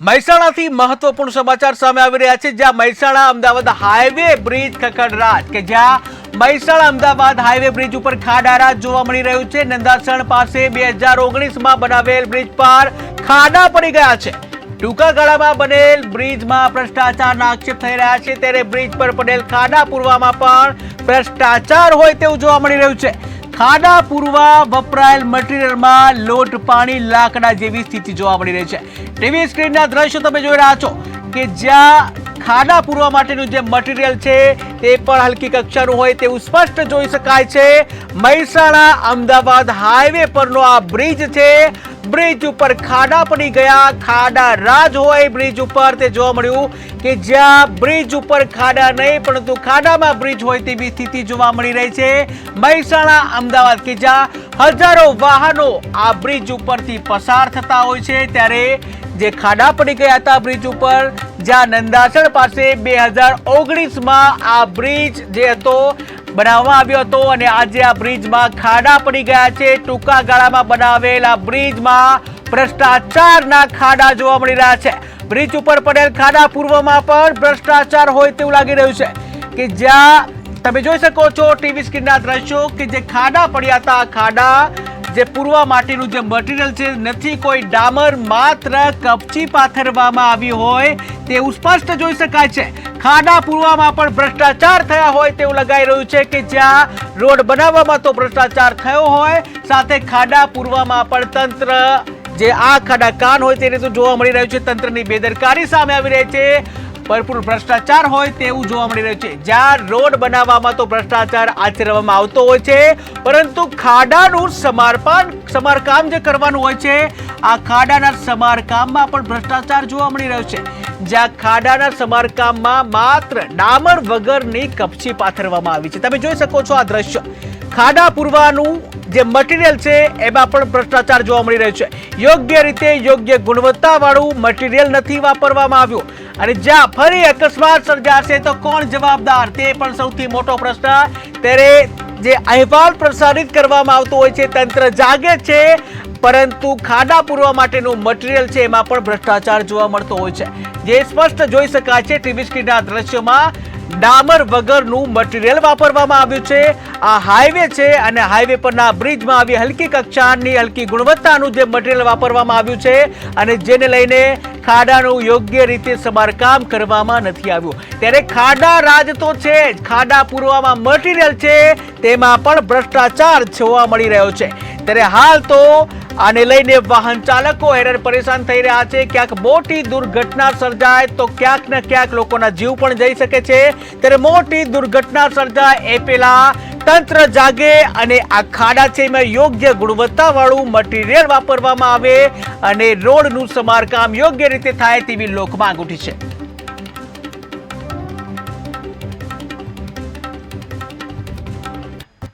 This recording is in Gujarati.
મહેસાણાથી મહત્વપૂર્ણ સમાચાર સામે આવી રહ્યા છે. જ્યાં મહેસાણા અમદાવાદ હાઈવે બ્રિજ ખખડરાજ કે જ્યાં મહેસાણા અમદાવાદ હાઈવે બ્રિજ ઉપર ખાડારાજ જોવા મળી રહ્યું છે. નંદાસણ પાસે બે હજાર ઓગણીસમાં બનાવેલ બ્રિજ પર ખાડા પડી ગયા છે. ટૂંકા ગાળામાં બનેલ બ્રિજમાં ભ્રષ્ટાચારના આક્ષેપ થઈ રહ્યા છે. ત્યારે બ્રિજ પર પડેલ ખાડા પૂરવામાં પણ ભ્રષ્ટાચાર હોય તેવું જોવા મળી રહ્યું છે. ખાડા પૂરવા વપરાયેલ મટીરિયલમાં લોટ, પાણી, લાકડા જેવી સ્થિતિ જોવા મળી રહી છે. ટીવી સ્ક્રીનના દ્રશ્યો તમે જોઈ રહ્યા છો કે જ્યાં ખાડા પૂરવા માટેનું જે મટીરિયલ છે તે પણ હલકી કક્ષાનું હોય તેવું સ્પષ્ટ જોઈ શકાય છે. મહેસાણા અમદાવાદ હાઈવે પરનો આ બ્રિજ છે. બ્રિજ ઉપર ખાડા પડી ગયા. ખાડા રાજ હોય બ્રિજ ઉપર તે જોવા મળ્યું કે જ્યાં બ્રિજ ઉપર ખાડા નહીં, પરંતુ ખાડામાં બ્રિજ હોય તેવી સ્થિતિ જોવા મળી રહી છે. મહેસાણા અમદાવાદ કે જ્યાં હજારો વાહનો આ બ્રિજ ઉપરથી પસાર થતા હોય છે ત્યારે જે ખાડા પડી ગયા હતા બ્રિજ ઉપર, જ્યાં નંદાસણ પાસે બે હજાર ઓગણીસમાં આ બ્રિજ જે હતો બનાવવામાં આવ્યો હતો અને આજે આ બ્રિજમાં ખાડા પડી ગયા છે. ટૂંકા ગાળામાં બનાવેલ આ બ્રિજમાં ભ્રષ્ટાચારના ખાડા જોવા મળી રહ્યા છે. બ્રિજ ઉપર પડેલ ખાડા પૂર્વમાં પણ ભ્રષ્ટાચાર હોય તેવું લાગી રહ્યું છે કે જ્યાં તમે જોઈ શકો છો ટીવી સ્ક્રીનના દ્રશ્યો કે જે ખાડા પડ્યા હતા. ખાડા જે પૂરવા માટેનું જે મટીરિયલ છે, નથી કોઈ ડામર માત્ર કપચી પાથરવામાં આવી હોય તેવું સ્પષ્ટ જોઈ શકાય છે. ખાડા પૂરવામાં પણ ભ્રષ્ટાચાર થયા હોય તેવું લગાઈ રહ્યું છે કે જ્યાં રોડ બનાવવામાં તો ભ્રષ્ટાચાર થયો હોય, સાથે ખાડા પૂરવામાં પણ તંત્ર જે આ ખાડા કાન હોય તે રીતે જોવા મળી રહ્યું છે. તંત્રની બેદરકારી સામે આવી રહી છે. ભરપૂર ભ્રષ્ટાચાર હોય તેવું જોવા મળી રહ્યું છે. જ્યાં રોડ બનાવવામાં તો ભ્રષ્ટાચાર આચરવામાં આવતો હોય છે, પરંતુ ખાડાનું સમારપાન, સમારકામ જે કરવાનું હોય છે, આ ખાડાના સમારકામમાં પણ ભ્રષ્ટાચાર જોવા મળી રહ્યો છે. જ્યાં ખાડાના સમારકામમાં માત્ર ડામર વગરની કપચી પાથરવામાં આવી છે. તમે જોઈ શકો છો આ દ્રશ્ય. ખાડા પૂરવાનું જે મટીરિયલ છે, એમાં પણ ભ્રષ્ટાચાર જોવા મળી રહ્યો છે. યોગ્ય રીતે યોગ્ય ગુણવત્તાવાળું મટીરિયલ નથી વાપરવામાં આવ્યું. અને જ્યાં ફરી અકસ્માત સર્જાશે તો કોણ જવાબદાર? તે પણ સૌથી મોટો પ્રશ્ન. ત્યારે જે અહેવાલ પ્રસારિત કરવામાં આવતો હોય છે, તંત્ર જાગે છે, પરંતુ ખાડા પૂરવા માટેનું મટીરિયલ છે, એમાં પણ ભ્રષ્ટાચાર જોવા મળતો હોય છે. જે સ્પષ્ટ જોઈ શકાય છે, ટીવી સ્ક્રીનના દ્રશ્યોમાં ડામર વગરનું મટીરિયલ વાપરવામાં આવ્યું છે. આ હાઈવે છે અને હાઈવે પરના બ્રિજમાં આવી હલકી કક્ષાની હલકી ગુણવત્તાનું જે મટીરિયલ વાપરવામાં આવ્યું છે અને જેને લઈને ખાડાનું યોગ્ય રીતે સમારકામ કરવામાં નથી આવ્યું. ત્યારે ખાડા રાજ તો છે જ. ખાડા પૂરવામાં મટીરિયલ છે. તેમાં પણ ભ્રષ્ટાચાર જોવા મળી રહ્યો છે. ત્યારે હાલ તો આને લઈને વાહન ચાલકો હેરાન પરેશાન થઈ રહ્યા છે. ક્યાંક મોટી દુર્ઘટના સર્જાય તો ક્યાંક ને ક્યાંક લોકોના જીવ પણ જઈ શકે છે. ત્યારે મોટી દુર્ઘટના સર્જાય એ પહેલા તંત્ર જાગે અને આ ખાડા છે એમાં યોગ્ય ગુણવત્તાવાળું મટીરિયલ વાપરવામાં આવે અને રોડનું સમારકામ યોગ્ય રીતે થાય તેવી લોકમાંગ ઉઠી છે.